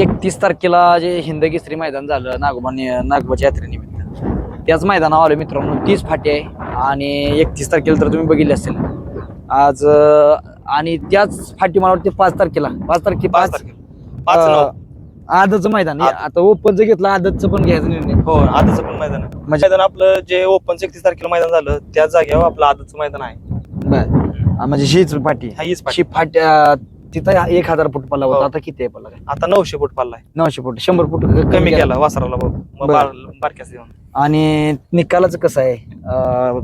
एकतीस तारखेला जे हिंद केसरी मैदान झालं नागोबा नागोबाच्या यात्रेनिमित्त. त्याच मैदानावर आलो मित्रांनो तीच फाटी आहे आणि एकतीस तारखेला तर तुम्ही बघितले असेल. आज आणि त्याच फाटी मला वाटते पाच तारखेला पाच तारखे पाच तारखेला. मैदान. आता ओपनचं घेतलं आजचं पण घ्यायचं निर्णय. हो आजचं पण मैदान म्हणजे- मैदान आपलं जे ओपन एकतीस तारखेला मैदान झालं त्याच जागेवर आपलं आजचं मैदान आहे. म्हणजे हीच फाटी हीच. फाटी. तिथं एक हजार फूट पल्ला होता. हो. आता किती आहे पल्ला काय? आता नऊशे फूट पडलाय नऊशे फूट शंभर फूट कमी केला. वासराला बरं. बारक्यास देऊन. आणि निकालाचं कसं आहे? अं,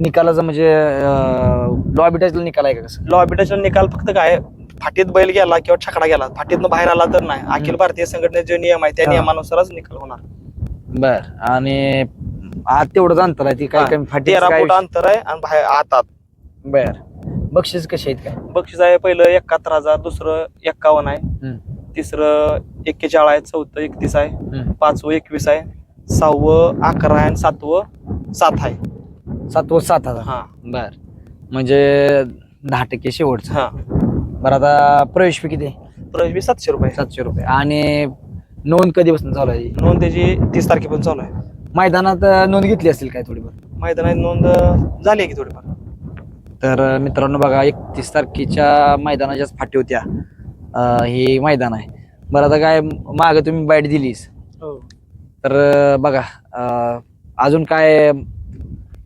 निकालाचं म्हणजे लॉबी टचला निकाल आहे का कसं? लॉबिटाचा निकाल फक्त काय फाटीत बैल गेला किंवा छकडा गेला फाटीतनं बाहेर आला तर नाही. अखिल भारतीय संघटनेचे जे नियम आहे त्या हा. नियमानुसारच निकाल होणार. बर. आणि आत तेवढंच अंतर आहे ती काय हा. कमी फाटी तेरा फूट अंतर आहे आणि बाहेर आतात बर. बक्षीस कसे आहेत काय? बक्षीस आहे पहिलं एकाहत्तर हजार दुसरं एक्कावन्न आहे. तिसरं एक्केचाळ आहे चौथं एकतीस आहे. पाचवं एकवीस आहे. सहावं अकरा आहे आणि सातवं सात आहे. सात व सात हजार. हा. बर. म्हणजे दहा टक्के शेवटचं. हा. बरं आता प्रवेश फी किती आहे? प्रवेश सातशे रुपये सातशे रुपये. आणि नोंद कधीपासून चालू आहे? नोंद त्याची तीस तारखेपासून चालू आहे. मैदानात नोंद घेतली असेल काय थोडीफार? मैदानात नोंद झाली आहे की थोडीफार? तर मित्रांनो बघा एकतीस तारखेच्या मैदानाच्याच फाटी होत्या. हे मैदान आहे. बरं आता काय माग तुम्ही बाईट दिलीस. तर अं, बघा अजून काय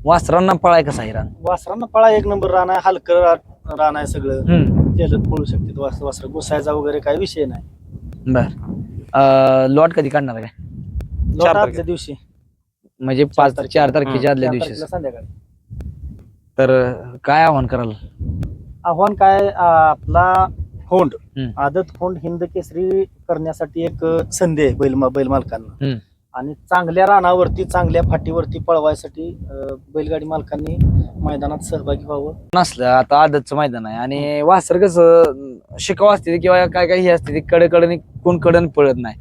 वासरांना पळाय कसा आहे रान वासरांना पळा एक नंबर रान आहे हलकं रा- रान आहे सगळं. हम्म, त्याच्यात पळू शकते वासर वासर. घुसायचा वगैरे काही विषय नाही. बर. अं, लॉट कधी काढणार काय लोट तारखेला. आदल्या दिवशी. म्हणजे पाच चार तारखेच्या आदल्या चार दिवशी तारखेला संध्याकाळी. तर काय आव्हान कराल? आव्हान काय आ, आपला होंड हम्म. आदत होंड हिंद केसरी करण्यासाठी एक संधी आहे बैल बैल मालकांना. हम्म. आणि चांगल्या रानावरती चांगल्या फाटीवरती पळवायसाठी अ, बैलगाडी मालकांनी मैदानात सहभागी व्हावं. नसलं आता आदतचं मैदान आहे. आणि वासर कसं शिकाव असते किंवा काय काय हे असते कडे कडे कोण कडन पळत नाही.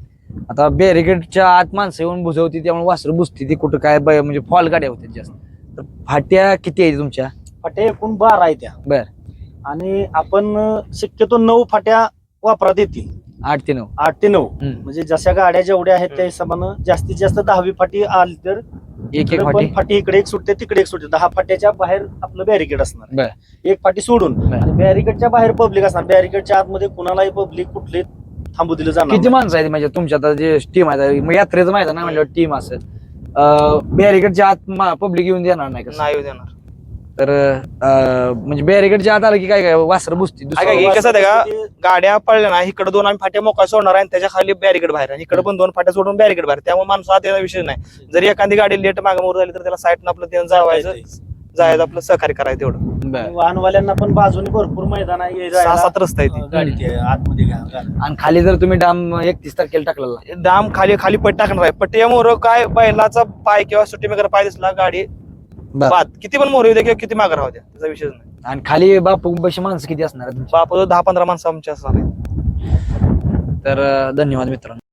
आता बॅरिकेडच्या आत माणसं येऊन बुजवती त्यामुळे वासर बुजती ती कुठं काय ब- म्हणजे फॉल गाड्या होत्या जास्त. तर फाट्या किती आहेत तुमच्या? फाट्या एकूण बारा आहे त्या. बर. आणि आपण शक्यतो नऊ फाट्या वापरात येतील. आठ ते नऊ. आठ ते नऊ. हम्म. म्हणजे जशा गाड्या जेवढ्या आहेत त्या हिशोबानं जास्तीत जास्त दहावी फाटी आली तर एक एक इकडे फाटी? पण फाटी इकडे एक सुटते तिकडे एक सुटते. दहा फाट्याच्या बाहेर आपलं बॅरिकेड असणार. बर. एक फाटी सोडून बर. बॅरिकेडच्या बाहेर पब्लिक असणार. बॅरिकेडच्या आतमध्ये कुणालाही पब्लिक कुठले थांबू दिलं जाणार किती नाही. माणसं आहेत म्हणजे तुमच्या आता जे टीम आहे मग यात्रेचं मैदान आहे म्हणल्यावर टीम असेल. बॅरिकेडच्या आत पब्लिक येऊन देणार नाही कसं नाही येऊ देणार. तर अं, म्हणजे बॅरिकेडच्या आत आलं की काय काय वासर काय दुसरं- कसं आहे का? गाड्या पडल्या ना इकडे दोन आम्ही फाट्या मोकळ्या सोडणार आहे आणि त्याच्याखाली बॅरिकेड बाहेर आहे. इकडे पण दोन फाट्या सोडून बॅरिकेड बाहेर त्यामुळे माणसं आत विषय नाही. जरी एखादी गाडी लेट मागामोर झाली तर त्याला साईडनं आपलं ते जावायचं. जायचं आपलं सहकार्य करायचं तेवढं. बरं. वाहनवाल्यांना पण बाजूने भरपूर मैदान आहे ये सहा जायला, सात रस्ता आहे गाडी ते आतमध्ये घ्या गाडी. आणि खाली जर तुम्ही डाम एकतीस तारखेला टाकलेला दाम खाली खाली पट टाकणार आहे. पट्टी मोर काय बैलाचा पाय किंवा सुट्टी मेकर पाय दिसला गाडी बरं. बाद. किती पण मोर येऊ द्या किंवा किती मागे राहू द्या त्याचा विषय नाही. आणि खाली बापू बशी माणसं किती असणार आहेत? बाप दहा पंधरा माणसं आमच्या असणार आहेत. तर अं, धन्यवाद मित्रांनो.